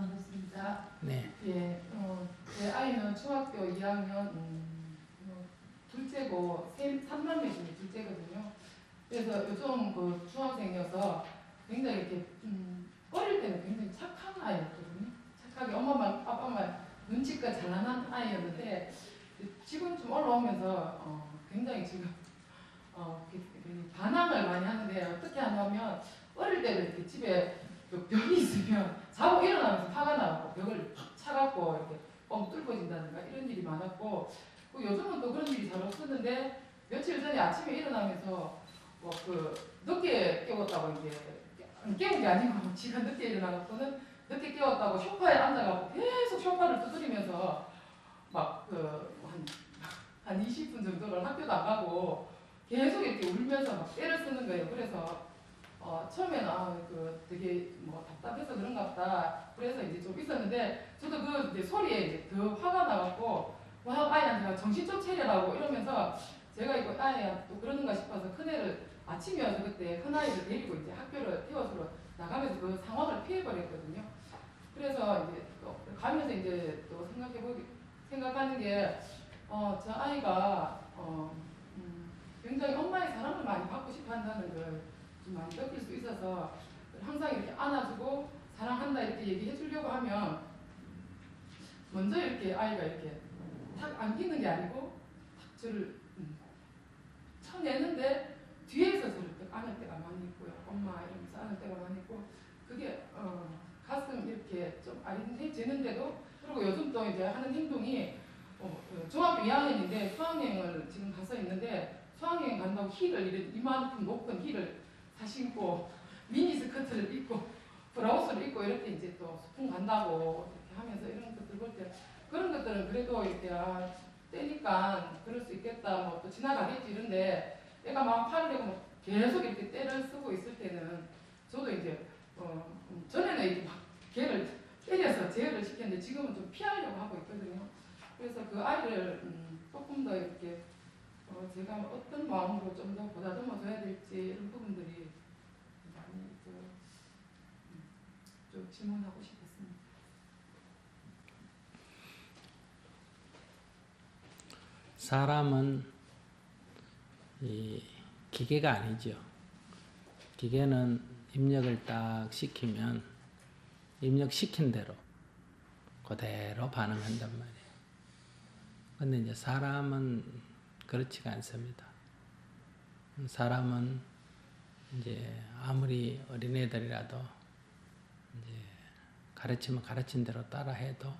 반갑습니다. 네. 예, 어, 제 아이는 중학교 2학년 음, 어, 둘째고 세, 3남매 중에 둘째거든요. 그래서 요즘 그 중학생이어서 굉장히 이렇게 음, 어릴 때는 굉장히 착한 아이였거든요. 착하게 엄마 말 아빠 말 눈치가 잘 나는 아이였는데 지금 좀 올라오면서 어, 굉장히 지금 어, 반항을 많이 하는데 어떻게 하냐면 어릴 때는 이렇게 집에 그 벽이 있으면 자고 일어나면서 화가 나고 벽을 팍 차갖고 이렇게 뻥 뚫어진다든가 이런 일이 많았고 그 요즘은 또 그런 일이 잘 없었는데 며칠 전에 아침에 일어나면서 뭐 그 늦게 깨웠다고 이제 안 깨운 게 아니고 지가 늦게 일어나갖고는 늦게 깨웠다고 소파에 앉아갖고 계속 소파를 두드리면서 막그한 한 20분 정도를 학교도 안 가고 계속 이렇게 울면서 막 때를 쓰는 거예요. 그래서 어, 처음에는 아, 그 되게 뭐 답답해서 그런가 보다. 그래서 이제 좀 있었는데 저도 그 이제 소리에 이제 더 화가 나갖고 와 아이한테 정신 좀 차려라고 이러면서 제가 이거 아이야 또 그러는가 싶어서 큰애를 아침이어서 그때 큰아이를 데리고 이제 학교를 태워주러 나가면서 그 상황을 피해버렸거든요. 그래서 이제 또 가면서 이제 또 생각해보기 생각하는 게 어, 저 아이가 어, 음, 굉장히 엄마의 사랑을 많이 받고 싶어 한다는 걸좀 많이 느낄 수 있어서 항상 이렇게 안아주고 사랑한다 이렇게 얘기해 주려고 하면 먼저 이렇게 아이가 이렇게 탁 안기는 게 아니고 탁 저를 음, 쳐내는데 뒤에서 저를 딱 안을 때가 많이 있고요. 엄마 이러면서 안을 때가 많이 있고 그게 어, 가슴 이렇게 좀 아린해지는데도 그리고 요즘 또 이제 하는 행동이 어, 그 중학교 2학년인데 수학여행을 지금 가서 있는데 수학여행 간다고 힐을 이만큼 높은 힐을 다 신고 미니 스커트를 입고 브라우스를 입고 이렇게 이제 또 소풍 간다고 이렇게 하면서 이런 것들 볼 때 그런 것들은 그래도 이렇게 아, 때니까 그럴 수 있겠다 뭐 또 지나가겠지 이런데 얘가 막 대고 막 계속 이렇게 때를 쓰고 있을 때는 저도 이제 어, 음, 전에는 이렇게 막 걔를 때려서 제어를 시켰는데 지금은 좀 피하려고 하고 있거든요. 그래서 그 아이를 음, 조금 더 이렇게 어, 제가 어떤 마음으로 좀 더 보다듬어 줘야 될지 이런 부분들이 많이 그, 음, 좀 질문하고 싶었습니다. 사람은 이 기계가 아니죠. 기계는 입력을 딱 시키면 입력시킨 대로 그대로 반응한단 말이에요. 근데 이제 사람은 그렇지가 않습니다. 사람은 이제 아무리 어린애들이라도 이제 가르치면 가르친 대로 따라 해도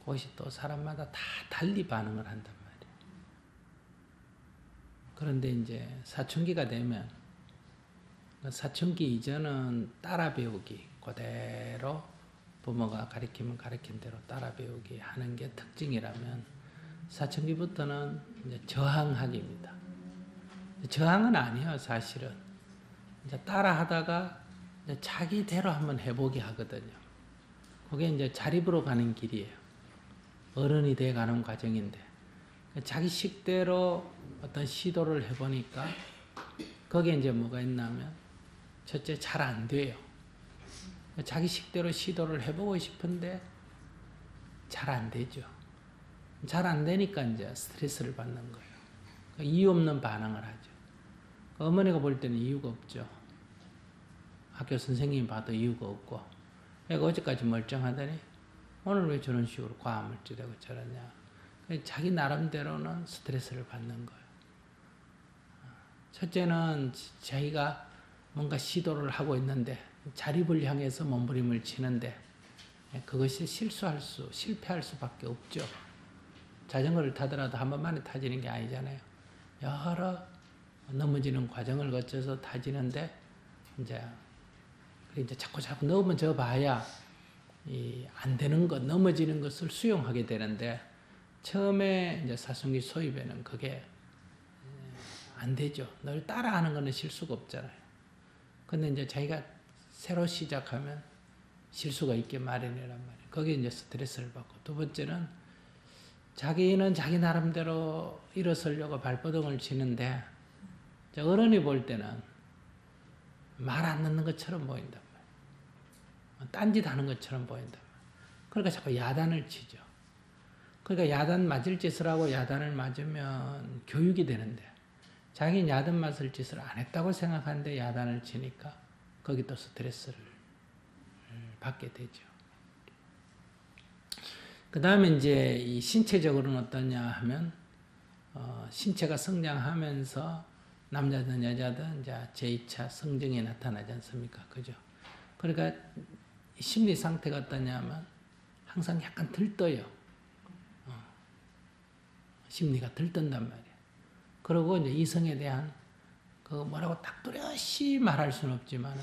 그것이 또 사람마다 다 달리 반응을 한단 말이에요. 그런데 이제 사춘기가 되면 그 사춘기 이전은 따라 배우기 그대로 부모가 가르치면 가르친 대로 따라 배우기 하는 게 특징이라면 사춘기부터는 저항하기입니다. 저항은 아니에요, 사실은. 이제 따라 하다가 이제 자기대로 한번 해보게 하거든요. 그게 이제 자립으로 가는 길이에요. 어른이 돼 가는 과정인데. 자기 식대로 어떤 시도를 해보니까 거기에 이제 뭐가 있냐면 첫째 잘 안 돼요. 자기 식대로 시도를 해보고 싶은데 잘 안 되죠. 잘 안 되니까 이제 스트레스를 받는 거예요. 이유 없는 반응을 하죠. 어머니가 볼 때는 이유가 없죠. 학교 선생님이 봐도 이유가 없고. 애가 어제까지 멀쩡하더니 오늘 왜 저런 식으로 과물질하고 저러냐. 자기 나름대로는 스트레스를 받는 거예요. 첫째는 자기가 뭔가 시도를 하고 있는데 자립을 향해서 몸부림을 치는데 그것이 실수할 수, 실패할 수밖에 없죠. 자전거를 타더라도 한 번만에 타지는 게 아니잖아요. 여러 넘어지는 과정을 거쳐서 타지는데 이제 이제 자꾸 자꾸 넘어져 봐야 이 안 되는 것, 넘어지는 것을 수용하게 되는데 처음에 이제 사춘기 소입에는 그게 안 되죠. 늘 따라하는 거는 실수가 없잖아요. 근데 이제 자기가 새로 시작하면 실수가 있게 마련이란 말이에요. 거기에 이제 스트레스를 받고 두 번째는 자기는 자기 나름대로 일어서려고 발버둥을 치는데 어른이 볼 때는 말 안 듣는 것처럼 말이에요. 딴짓 하는 것처럼 말이에요. 그러니까 자꾸 야단을 치죠. 그러니까 야단 맞을 짓을 하고 야단을 맞으면 교육이 되는데 자기는 야단 맞을 짓을 안 했다고 생각하는데 야단을 치니까 거기 또 스트레스를 받게 되죠. 그 다음에 이제 이 신체적으로는 어떠냐 하면 어, 신체가 성장하면서 남자든 여자든 이제 제2차 성정이 나타나지 않습니까? 그죠? 그러니까 심리 상태가 어떠냐면 항상 약간 들떠요. 어, 심리가 들뜬단 말이에요. 그리고 이제 이성에 대한 그 뭐라고 딱 뚜렷이 말할 수는 없지만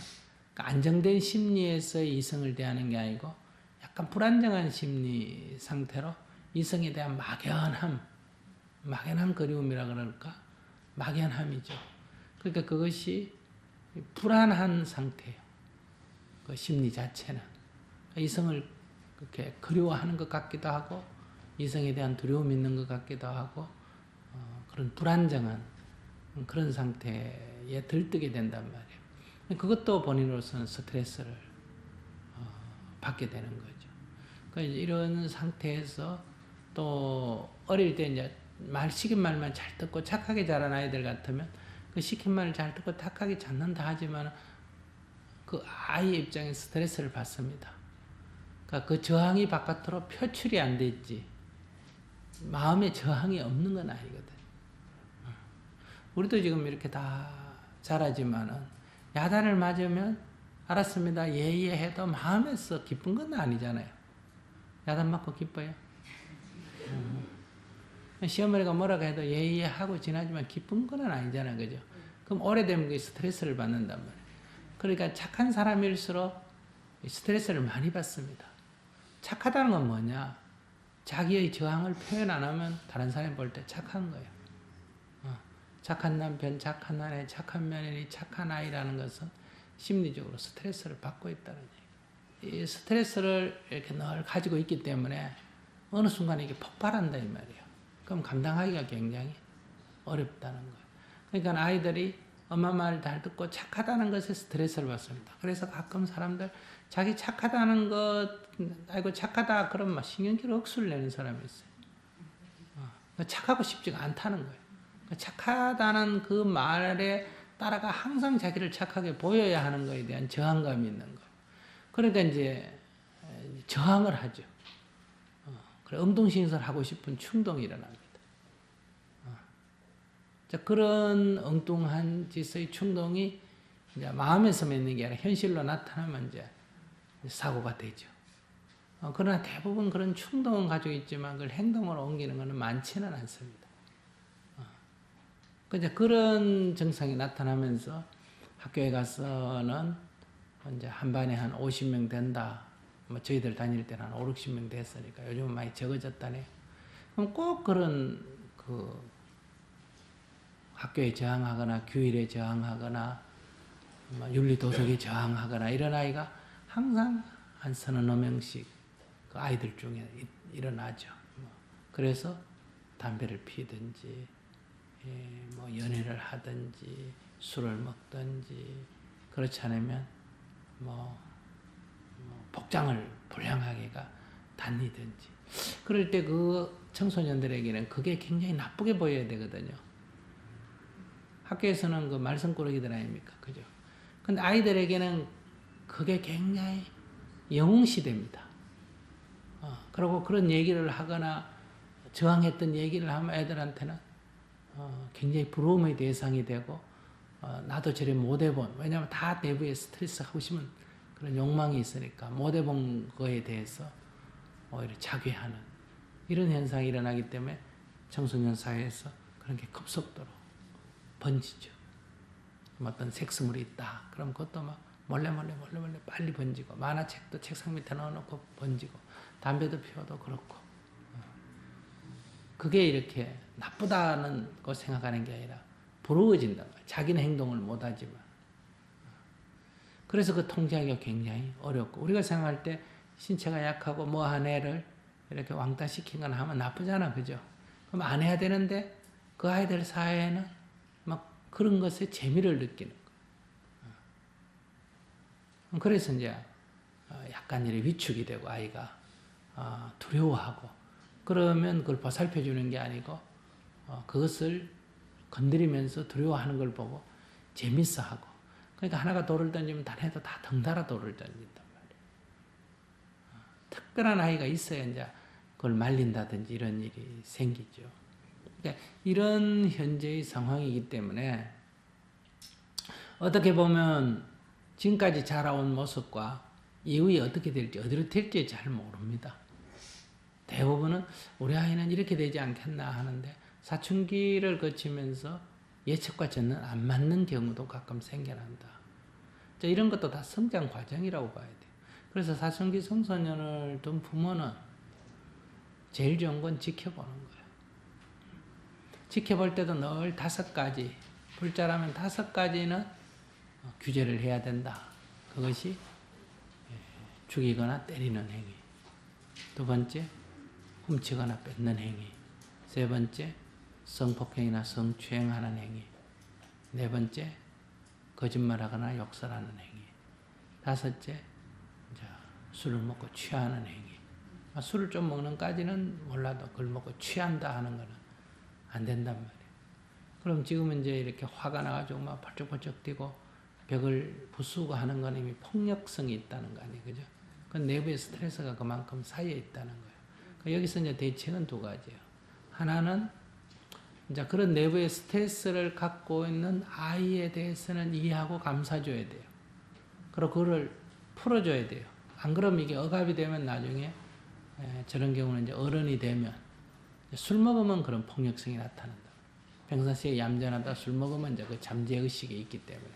그 안정된 심리에서의 이성을 대하는 게 아니고 약간 불안정한 심리 상태로 이성에 대한 막연함, 막연한 그리움이라 그럴까? 막연함이죠. 그러니까 그것이 불안한 상태예요. 그 심리 자체는 이성을 그렇게 그리워하는 것 같기도 하고 이성에 대한 두려움이 있는 것 같기도 하고 어, 그런 불안정한 그런 상태에 들뜨게 된단 말이에요. 그것도 본인으로서는 스트레스를 어, 받게 되는 거죠. 그러니까 이런 상태에서 또 어릴 때 이제 말 시킨 말만 잘 듣고 착하게 자란 아이들 같으면 그 시킨 말을 잘 듣고 착하게 잡는다 하지만 그 아이의 입장에 스트레스를 받습니다. 그러니까 그 저항이 바깥으로 표출이 안 됐지. 마음에 저항이 없는 건 아니거든. 우리도 지금 이렇게 다 잘하지만은 야단을 맞으면 알았습니다. 예예 해도 마음에서 기쁜 건 아니잖아요. 야단 맞고 기뻐요. 음. 시어머니가 뭐라고 해도 예예 하고 지나지만 기쁜 건 아니잖아요. 그죠? 그럼 오래되면 그 스트레스를 받는단 말이에요. 그러니까 착한 사람일수록 스트레스를 많이 받습니다. 착하다는 건 뭐냐? 자기의 저항을 표현 안 하면 다른 사람이 볼 때 착한 거예요. 어, 착한 남편, 착한 아내, 착한 며느리, 착한 아이라는 것은 심리적으로 스트레스를 받고 있다는 얘기예요. 이 스트레스를 이렇게 늘 가지고 있기 때문에 어느 순간 이게 폭발한다 이 말이에요. 그럼 감당하기가 굉장히 어렵다는 거예요. 그러니까 아이들이 엄마 말잘 듣고 착하다는 것에 스트레스를 받습니다. 그래서 가끔 사람들 자기 착하다는 것, 아이고 착하다 그러면 막 신경질 억수를 내는 사람이 있어요. 어, 착하고 싶지가 않다는 거예요. 착하다는 그 말에 따라가 항상 자기를 착하게 보여야 하는 것에 대한 저항감이 있는 거예요. 그러니까 이제 저항을 하죠. 어, 그래 엉뚱신설 하고 싶은 충동이 일어납니다. 자, 그런 엉뚱한 짓의 충동이 이제 마음에서만 있는 게 아니라 현실로 나타나면 이제 사고가 되죠. 어, 그러나 대부분 그런 충동은 가지고 있지만 그걸 행동으로 옮기는 것은 많지는 않습니다. 어. 그 이제 그런 증상이 나타나면서 학교에 가서는 이제 한 반에 한 50명 된다. 뭐 저희들 다닐 때는 한 5, 60명 됐으니까 요즘은 많이 적어졌다네. 그럼 꼭 그런 그 학교에 저항하거나 규율에 저항하거나 뭐 윤리 도덕에 저항하거나 이런 아이가 항상 한 서너 명씩 그 아이들 중에 일어나죠. 뭐 그래서 담배를 피든지 예, 뭐 연애를 하든지 술을 먹든지 그렇지 않으면 뭐, 뭐 복장을 불량하게가 다니든지 그럴 때 그 청소년들에게는 그게 굉장히 나쁘게 보여야 되거든요. 학교에서는 그 말썽꾸러기들 아닙니까? 그죠? 근데 아이들에게는 그게 굉장히 영웅시대입니다. 어, 그리고 그런 얘기를 하거나 저항했던 얘기를 하면 애들한테는 어, 굉장히 부러움의 대상이 되고 어, 나도 저래 못 해본 왜냐하면 다 내부에 스트레스 하고 싶은 그런 욕망이 있으니까 못 해본 거에 대해서 오히려 자괴하는 이런 현상이 일어나기 때문에 청소년 사회에서 그런 게 급속도로 번지죠. 어떤 색스물이 있다. 그럼 그것도 막 몰래 몰래 몰래 몰래 빨리 번지고 만화책도 책상 밑에 넣어놓고 번지고 담배도 피워도 그렇고 그게 이렇게 나쁘다는 거 생각하는 게 아니라 부러워진단 말이야. 자기는 행동을 못하지만 그래서 그 통제하기가 굉장히 어렵고 우리가 생각할 때 신체가 약하고 뭐 한 애를 이렇게 왕따시키거나 하면 나쁘잖아 그죠? 그럼 안 해야 되는데 그 아이들 사회에는 막 그런 것에 재미를 느끼는 거. 그래서 이제 약간 이렇게 위축이 되고 아이가 어, 두려워하고 그러면 그걸 보살펴 주는 게 아니고 어, 그것을 건드리면서 두려워하는 걸 보고 재밌어 하고 그러니까 하나가 돌을 던지면 다른 애도 다 덩달아 돌을 던진단 말이에요. 어, 특별한 아이가 있어야 이제 그걸 말린다든지 이런 일이 생기죠. 그러니까 이런 현재의 상황이기 때문에 어떻게 보면 지금까지 자라온 모습과 이후에 어떻게 될지 어디로 될지 잘 모릅니다. 대부분은 우리 아이는 이렇게 되지 않겠나 하는데 사춘기를 거치면서 예측과 저는 안 맞는 경우도 가끔 생겨난다. 자, 이런 것도 다 성장 과정이라고 봐야 돼요. 그래서 사춘기 청소년을 둔 부모는 제일 좋은 건 지켜보는 거예요. 지켜볼 때도 늘 다섯 가지, 불자라면 다섯 가지는 어, 규제를 해야 된다. 그것이 예, 죽이거나 때리는 행위. 두 번째, 훔치거나 뺏는 행위. 세 번째, 성폭행이나 성추행하는 행위. 네 번째, 거짓말하거나 욕설하는 행위. 다섯째, 술을 먹고 취하는 행위. 아, 술을 좀 먹는까지는 몰라도 그걸 먹고 취한다 하는 거는 안 된단 말이에요. 그럼 지금은 이제 이렇게 화가 나가지고 막 벌쩍벌쩍 뛰고 벽을 부수고 하는 건 이미 폭력성이 있다는 거 아니에요. 그죠? 그 내부의 스트레스가 그만큼 쌓여 있다는 거예요. 그러니까 여기서 이제 대책은 두 가지예요. 하나는 이제 그런 내부의 스트레스를 갖고 있는 아이에 대해서는 이해하고 감싸줘야 돼요. 그리고 그거를 풀어줘야 돼요. 안 그러면 이게 억압이 되면 나중에 에, 저런 경우는 이제 어른이 되면 술 먹으면 그런 폭력성이 나타난다. 평상시에 얌전하다 술 먹으면 이제 그 잠재 의식이 있기 때문에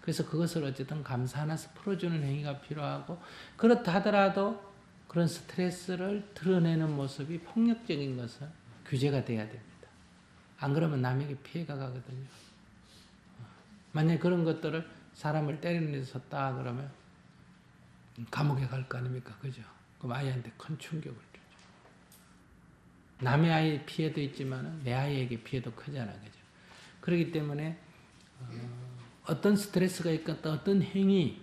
그래서 그것을 어쨌든 감사 하나서 풀어주는 행위가 필요하고 그렇다 하더라도 그런 스트레스를 드러내는 모습이 폭력적인 것은 규제가 돼야 됩니다. 안 그러면 남에게 피해가 가거든요. 만약 그런 것들을 사람을 때리는 데 썼다 그러면 감옥에 갈 거 아닙니까? 그죠? 그럼 아이한테 큰 충격을 주죠. 남의 아이 피해도 있지만 내 아이에게 피해도 크잖아. 그죠? 그렇기 때문에 어, 떤 스트레스가 있건 어떤 행위,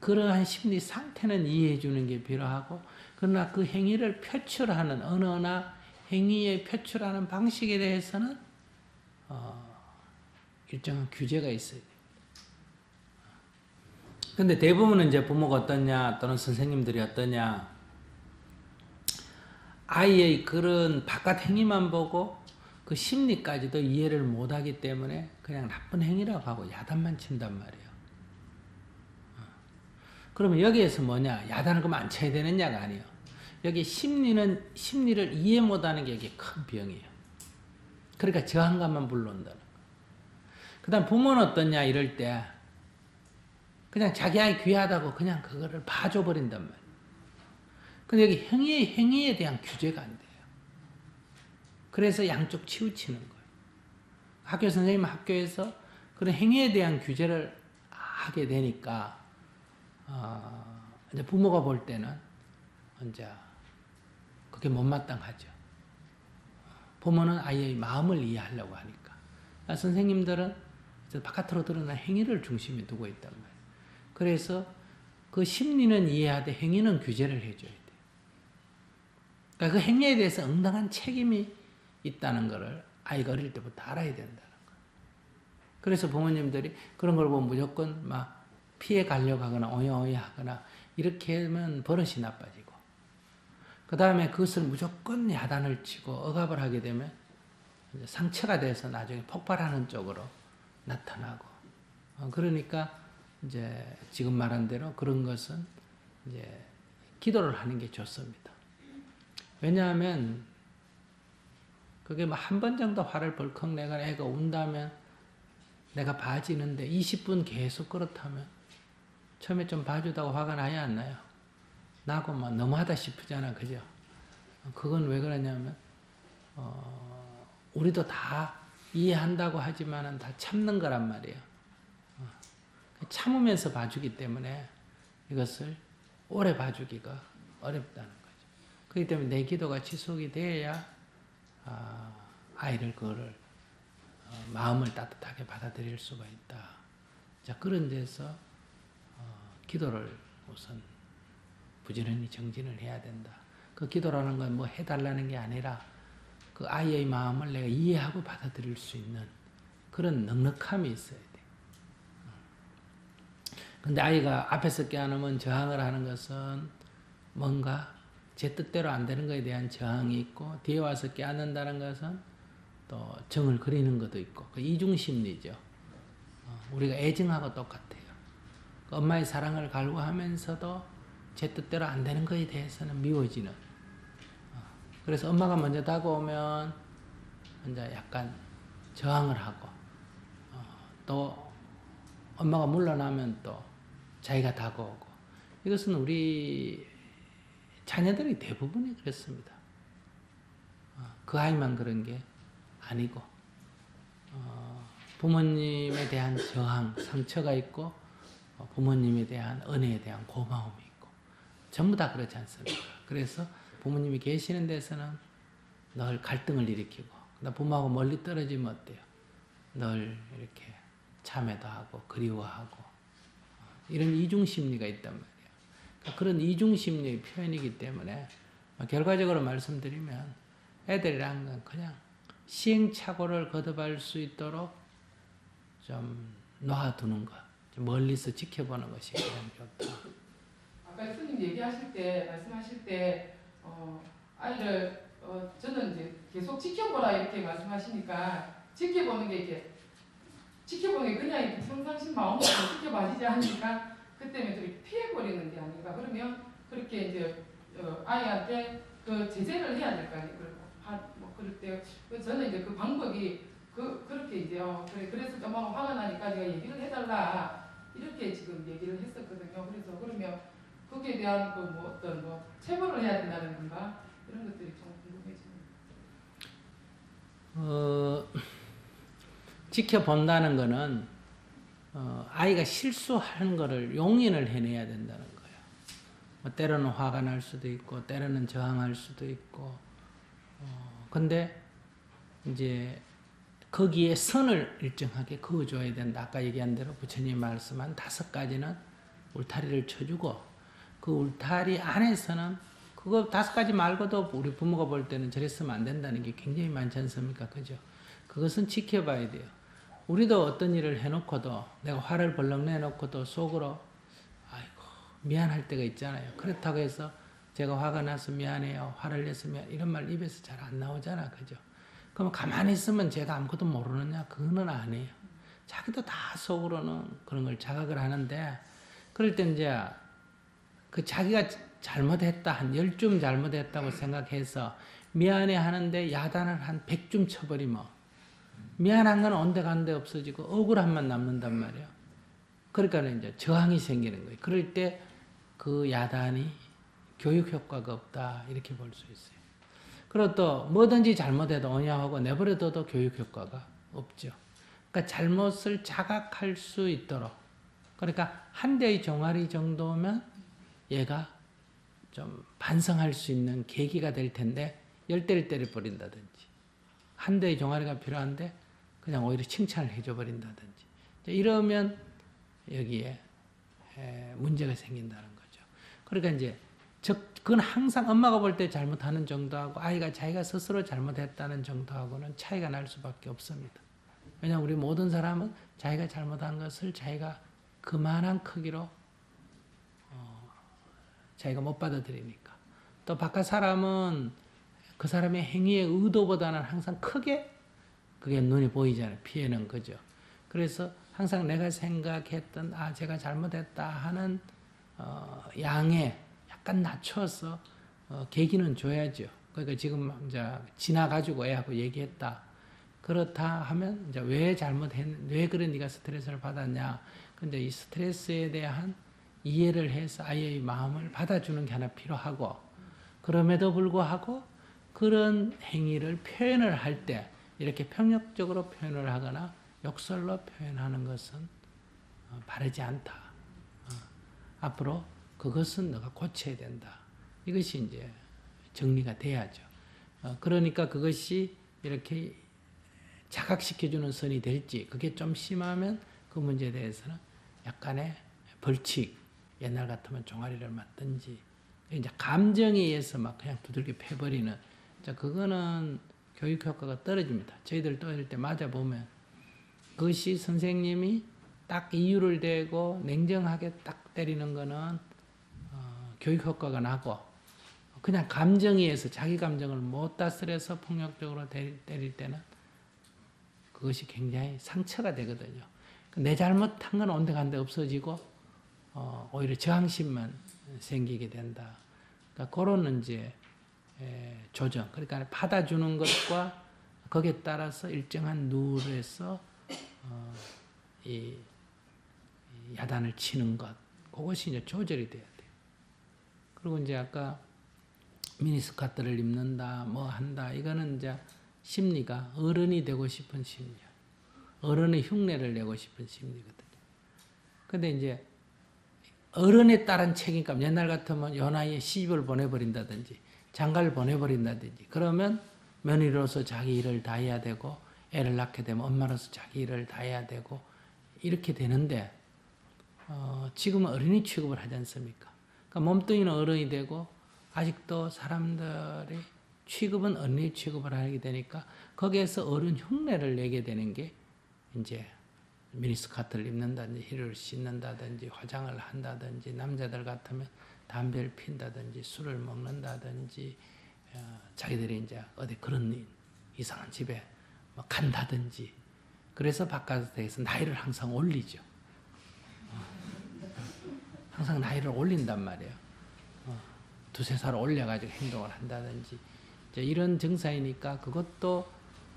그러한 심리 상태는 이해해 주는 게 필요하고 그러나 그 행위를 표출하는 언어나 행위에 표출하는 방식에 대해서는 어, 일정한 규제가 있어야 돼요. 근데 대부분은 이제 부모가 어떠냐 또는 선생님들이 어떠냐 아이의 그런 바깥 행위만 보고 그 심리까지도 이해를 못하기 때문에 그냥 나쁜 행위라고 하고 야단만 친단 말이에요. 어. 그러면 여기에서 뭐냐 야단을 그만 안 쳐야 되느냐가 아니에요. 여기 심리는 심리를 이해 못하는 게 이게 큰 병이에요. 그러니까 저항감만 불러온다는 거. 그다음 부모는 어떠냐 이럴 때 그냥 자기 아이 귀하다고 그냥 그거를 봐줘 버린단 말이에요. 근데 여기 행위 행위에 대한 규제가 안 돼요. 그래서 양쪽 치우치는 거예요. 학교 선생님 학교에서 그런 행위에 대한 규제를 하게 되니까 어, 이제 부모가 볼 때는 이제 그게 못마땅하죠. 부모는 아이의 마음을 이해하려고 하니까. 아, 선생님들은 바깥으로 드러난 행위를 중심에 두고 있단 말이에요. 그래서 그 심리는 이해하되 행위는 규제를 해줘야 돼요. 그러니까 그 행위에 대해서 응당한 책임이 있다는 것을 아이가 어릴 때부터 알아야 된다는 거예요. 그래서 부모님들이 그런 걸 보면 무조건 막 피해 가려고 하거나 오야오야 하거나 이렇게 하면 버릇이 나빠지고 그 다음에 그것을 무조건 야단을 치고 억압을 하게 되면 상처가 돼서 나중에 폭발하는 쪽으로 나타나고 어, 그러니까 이제 지금 말한 대로 그런 것은 이제 기도를 하는 게 좋습니다. 왜냐하면 그게 뭐 한 번 정도 화를 벌컥 내가 애가 운다면 내가 봐지는데 20분 계속 그렇다면 처음에 좀 봐주다가 화가 나야 안 나요? 나고 막 너무하다 싶으잖아, 그죠? 그건 왜 그러냐면 어, 우리도 다 이해한다고 하지만은 다 참는 거란 말이에요. 어, 참으면서 봐주기 때문에 이것을 오래 봐주기가 어렵다는 거죠. 그렇기 때문에 내 기도가 지속이 돼야 아, 아이를 그거를 어, 마음을 따뜻하게 받아들일 수가 있다. 자 그런 데서 어, 기도를 우선 부지런히 정진을 해야 된다. 그 기도라는 건 뭐 해달라는 게 아니라 그 아이의 마음을 내가 이해하고 받아들일 수 있는 그런 넉넉함이 있어야 돼. 근데 아이가 앞에서 깨어나면 저항을 하는 것은 뭔가 제 뜻대로 안 되는 것에 대한 저항이 있고 뒤에 와서 깨닫는다는 것은 또 정을 그리는 것도 있고 그 이중심리죠. 어, 우리가 애증하고 똑같아요. 그 엄마의 사랑을 갈구하면서도 제 뜻대로 안 되는 것에 대해서는 미워지는. 어, 그래서 엄마가 먼저 다가오면 이제 약간 저항을 하고 어, 또 엄마가 물러나면 또 자기가 다가오고 이것은 우리 자녀들이 대부분이 그렇습니다. 어, 그 아이만 그런 게 아니고 어, 부모님에 대한 저항, 상처가 있고 어, 부모님에 대한 은혜에 대한 고마움이 전부 다 그렇지 않습니까? 그래서 부모님이 계시는 데서는 늘 갈등을 일으키고 나 부모하고 멀리 떨어지면 어때요? 늘 이렇게 참회도 하고 그리워하고 어, 이런 이중 심리가 있단 말이에요. 그러니까 그런 이중 심리의 표현이기 때문에 결과적으로 말씀드리면 애들이란 건 그냥 시행착오를 거듭할 수 있도록 좀 놔두는 것, 좀 멀리서 지켜보는 것이 가장 좋다. 아까 스님 얘기하실 때 말씀하실 때 어, 아이를 어, 저는 이제 계속 지켜보라 이렇게 말씀하시니까 지켜보는 게 이렇게 지켜보는 게 그냥 이렇게 평상시 마음으로 지켜봐지지 않으니까 그 때문에 좀 피해버리는 게 아닌가. 그러면 그렇게 이제 어, 아이한테 그 제재를 해야 될 거 아니에요. 그리고 하, 뭐 그럴 때그 저는 이제 그 방법이 그 그렇게 이제 어, 그래 그래서 엄마가 화가 나니까 제가 얘기를 해달라. 이렇게 지금 얘기를 했었거든요. 그래서 그러면 거기에 대한 그 뭐 어떤 뭐 체벌을 해야 된다는 건가 이런 것들이 좀 궁금해집니다. 어, 지켜본다는 것은 어, 아이가 실수하는 것을 용인을 해내야 된다는 거예요. 뭐 때로는 화가 날 수도 있고, 때로는 저항할 수도 있고, 어, 근데 이제 거기에 선을 일정하게 그어줘야 된다. 아까 얘기한 대로 부처님 말씀한 다섯 가지는 울타리를 쳐주고, 그 울타리 안에서는 그거 다섯 가지 말고도 우리 부모가 볼 때는 저랬으면 안 된다는 게 굉장히 많지 않습니까? 그죠? 그것은 지켜봐야 돼요. 우리도 어떤 일을 해놓고도 내가 화를 벌렁 내놓고도 속으로 아이고 미안할 때가 있잖아요. 그렇다고 해서 제가 화가 나서 미안해요. 화를 내서 미안 이런 말 입에서 잘 안 나오잖아. 그죠? 그럼 가만히 있으면 제가 아무것도 모르느냐? 그거는 아니에요. 자기도 다 속으로는 그런 걸 자각을 하는데 그럴 때 이제 그 자기가 잘못했다 한열줌 잘못했다고 생각해서 미안해 하는데 야단을 한백줌 쳐버리면 미안한 건 온데 간데 없어지고 억울함만 남는단 말이에요. 그러니까 이제 저항이 생기는 거예요. 그럴 때 그 야단이 교육 효과가 없다 이렇게 볼 수 있어요. 그리고 또 뭐든지 잘못해도 언야하고 내버려둬도 교육 효과가 없죠. 그러니까 잘못을 자각할 수 있도록 그러니까 한 대의 종아리 정도면 얘가 좀 반성할 수 있는 계기가 될 텐데 열 대를 때려 버린다든지 한 대의 종아리가 필요한데 그냥 오히려 칭찬을 해줘 버린다든지 이러면 여기에 에, 문제가 생긴다는 거죠. 그러니까 이제 즉 그건 항상 엄마가 볼 때 잘못하는 정도하고 아이가 자기가 스스로 잘못했다는 정도하고는 차이가 날 수밖에 없습니다. 왜냐하면 우리 모든 사람은 자기가 잘못한 것을 자기가 그만한 크기로 자기가 못 받아들이니까. 또 바깥 사람은 그 사람의 행위의 의도보다는 항상 크게 그게 눈에 보이잖아요. 피해는 그죠. 그래서 항상 내가 생각했던 아 제가 잘못했다 하는 어, 양에 약간 낮춰서 어, 계기는 줘야죠. 그러니까 지금 이제 지나가지고 애하고 얘기했다. 그렇다 하면 이제 왜 잘못했, 왜 그런 네가 스트레스를 받았냐. 근데 이 스트레스에 대한 이해를 해서 아이의 마음을 받아주는 게 하나 필요하고 그럼에도 불구하고 그런 행위를 표현을 할 때 이렇게 평력적으로 표현을 하거나 욕설로 표현하는 것은 어, 바르지 않다. 어, 앞으로 그것은 너가 고쳐야 된다. 이것이 이제 정리가 돼야죠. 어, 그러니까 그것이 이렇게 자각시켜주는 선이 될지 그게 좀 심하면 그 문제에 대해서는 약간의 벌칙 옛날 같으면 종아리를 맞든지 이제 감정에 의해서 막 그냥 두들겨 패버리는 자 그거는 교육 효과가 떨어집니다. 저희들도 이럴 때 맞아 보면 그것이 선생님이 딱 이유를 대고 냉정하게 딱 때리는 거는 어, 교육 효과가 나고 그냥 감정에 의해서 자기 감정을 못 다스려서 폭력적으로 때릴, 때릴 때는 그것이 굉장히 상처가 되거든요. 내 잘못한 건 온데간데 없어지고 어, 오히려 저항심만 생기게 된다. 그러니까 그런 이제 에, 조정. 그러니까 받아주는 것과 거기에 따라서 일정한 룰에서 어, 이, 이 야단을 치는 것. 그것이 이제 조절이 돼야 돼요. 그리고 이제 아까 미니스커트를 입는다, 뭐 한다. 이거는 이제 심리가 어른이 되고 싶은 심리야. 어른의 흉내를 내고 싶은 심리거든요. 근데 이제 어른에 따른 책임감, 옛날 같으면 연하에 시집을 보내버린다든지, 장가를 보내버린다든지, 그러면 며느리로서 자기 일을 다 해야 되고, 애를 낳게 되면 엄마로서 자기 일을 다 해야 되고, 이렇게 되는데, 어, 지금은 어린이 취급을 하지 않습니까? 그러니까 몸뚱이는 어른이 되고, 아직도 사람들이 취급은 어린이 취급을 하게 되니까, 거기에서 어른 흉내를 내게 되는 게, 이제 미니스커트를 입는다든지 힐을 신는다든지 화장을 한다든지 남자들 같으면 담배를 핀다든지 술을 먹는다든지 어, 자기들이 이제 어디 그런 일, 이상한 집에 뭐 간다든지 그래서 바깥에서 나이를 항상 올리죠. 어, 항상 나이를 올린단 말이에요. 어, 두세 살 올려가지고 행동을 한다든지 이런 증상이니까 그것도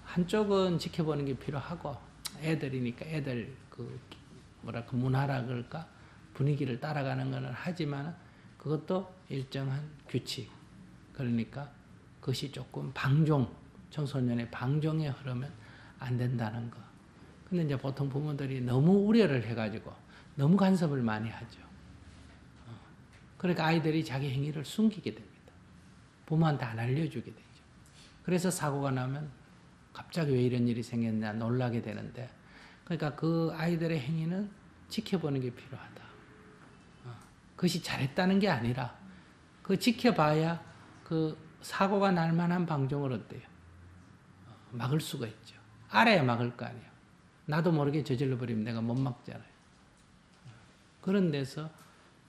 한쪽은 지켜보는 게 필요하고 애들이니까 애들 그 뭐랄까 문화라 그럴까 분위기를 따라가는 거는 하지만 그것도 일정한 규칙 그러니까 그것이 조금 방종 청소년의 방종에 흐르면 안 된다는 거. 근데 이제 보통 부모들이 너무 우려를 해가지고 너무 간섭을 많이 하죠. 어. 그러니까 아이들이 자기 행위를 숨기게 됩니다. 부모한테 안 알려주게 되죠. 그래서 사고가 나면 갑자기 왜 이런 일이 생겼냐 놀라게 되는데 그러니까 그 아이들의 행위는 지켜보는 게 필요하다. 어, 그것이 잘했다는 게 아니라 그 지켜봐야 그 사고가 날 만한 방종을 어때요? 어, 막을 수가 있죠. 알아야 막을 거 아니에요. 나도 모르게 저질러 버리면 내가 못 막잖아요. 그런 데서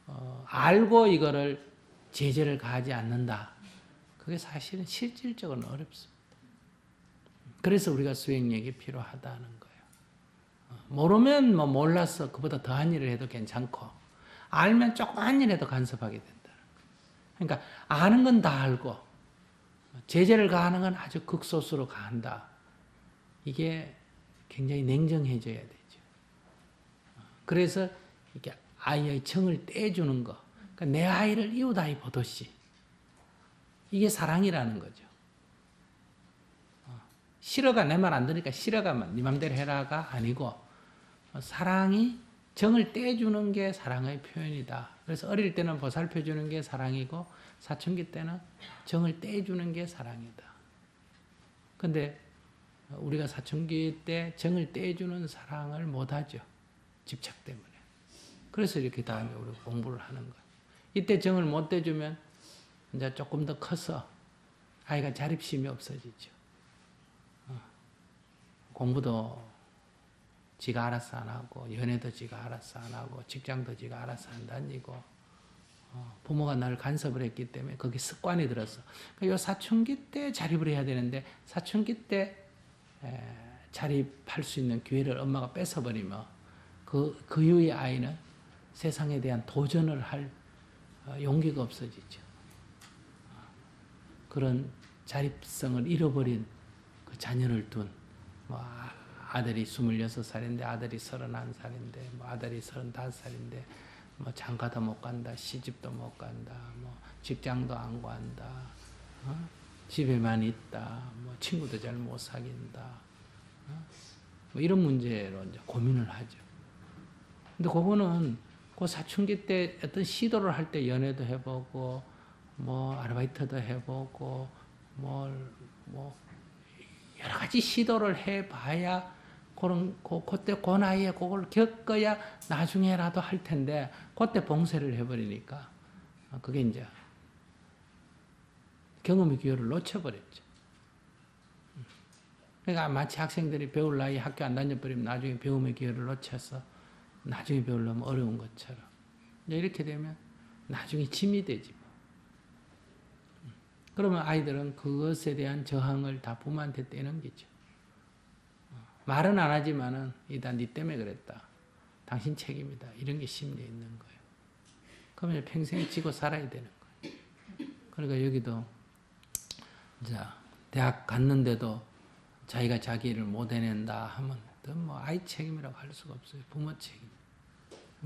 어, 알고 이거를 제재를 가하지 않는다. 그게 사실은 실질적으로 어렵습니다. 그래서 우리가 수행력이 필요하다는 거예요. 어, 모르면 뭐 몰라서 그보다 더한 일을 해도 괜찮고 알면 조그만 일에도 간섭하게 된다. 그러니까 아는 건 다 알고 제재를 가하는 건 아주 극소수로 가한다. 이게 굉장히 냉정해져야 되죠. 어, 그래서 이렇게 아이의 정을 떼주는 거. 그러니까 내 아이를 이웃 아이 보듯이 이게 사랑이라는 거죠. 싫어가 내 말 안 들으니까 싫어가면 네 맘대로 해라가 아니고 어, 사랑이 정을 떼주는 게 사랑의 표현이다. 그래서 어릴 때는 보살펴 주는 게 사랑이고 사춘기 때는 정을 떼주는 게 사랑이다. 근데 우리가 사춘기 때 정을 떼주는 사랑을 못 하죠. 집착 때문에. 그래서 이렇게 다음에 우리 공부를 하는 거예요. 이때 정을 못 떼주면 이제 조금 더 커서 아이가 자립심이 없어지죠. 공부도 지가 알아서 안 하고 연애도 지가 알아서 안 하고 직장도 지가 알아서 안 다니고 어, 부모가 나를 간섭을 했기 때문에 거기 습관이 들어서 그러니까 요 사춘기 때 자립을 해야 되는데 사춘기 때 에, 자립할 수 있는 기회를 엄마가 뺏어버리면 그, 그 이후의 아이는 세상에 대한 도전을 할 어, 용기가 없어지죠. 어, 그런 자립성을 잃어버린 그 자녀를 둔 뭐 아들이 26살인데 아들이 31살인데 뭐 아들이 35살인데 뭐 장가도 못 간다 시집도 못 간다 뭐 직장도 안 간다 어? 집에만 있다 뭐 친구도 잘 못 사귄다 어? 뭐 이런 문제로 이제 고민을 하죠. 근데 그거는 그 사춘기 때 어떤 시도를 할 때 연애도 해보고 뭐 아르바이트도 해보고 뭘뭐 여러 가지 시도를 해봐야 그런 그 그때 그 나이에 그걸 겪어야 나중에라도 할 텐데 그때 봉쇄를 해버리니까 그게 이제 경험의 기회를 놓쳐버렸죠. 그러니까 마치 학생들이 배울 나이 학교 안 다녀버리면 나중에 배움의 기회를 놓쳐서 나중에 배우려면 어려운 것처럼 이렇게 되면 나중에 짐이 되지. 뭐. 그러면 아이들은 그것에 대한 저항을 다 부모한테 떼넘기죠. 어, 말은 안 하지만은 이다 니 때문에 그랬다. 당신 책임이다. 이런 게 심리에 있는 거예요. 그러면 평생 지고 살아야 되는 거예요. 그러니까 여기도 자 대학 갔는데도 자기가 자기 일을 못 해낸다 하면 뭐 아이 책임이라고 할 수가 없어요. 부모 책임.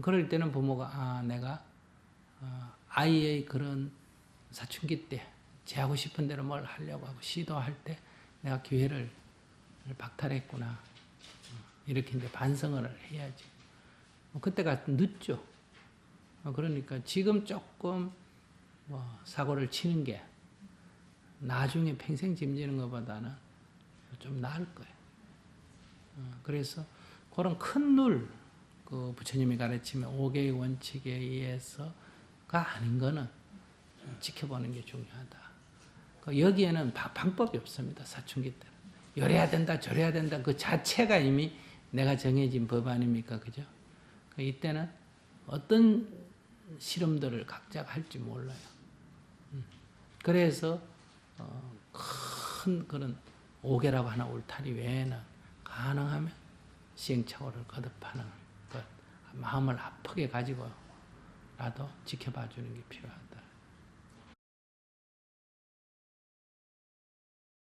그럴 때는 부모가 아 내가 어, 아이의 그런 사춘기 때 제 하고 싶은 대로 뭘 하려고 하고 시도할 때 내가 기회를 박탈했구나. 어, 이렇게 이제 반성을 해야지. 뭐 그때가 늦죠. 어, 그러니까 지금 조금 뭐 사고를 치는 게 나중에 평생 짐지는 것보다는 좀 나을 거예요. 어, 그래서 그런 큰 룰, 그 부처님이 가르치면 5개의 원칙에 의해서가 아닌 거는 지켜보는 게 중요하다. 그 여기에는 바- 방법이 없습니다. 사춘기 때는. 이래야 된다, 저래야 된다. 그 자체가 이미 내가 정해진 법 아닙니까? 그죠? 그 이때는 어떤 실험들을 각자가 할지 몰라요. 음. 그래서 어, 큰 그런 오개라고 하나 울타리 외에는 가능하면 시행착오를 거듭하는 것, 마음을 아프게 가지고라도 지켜봐 주는 게 필요하다.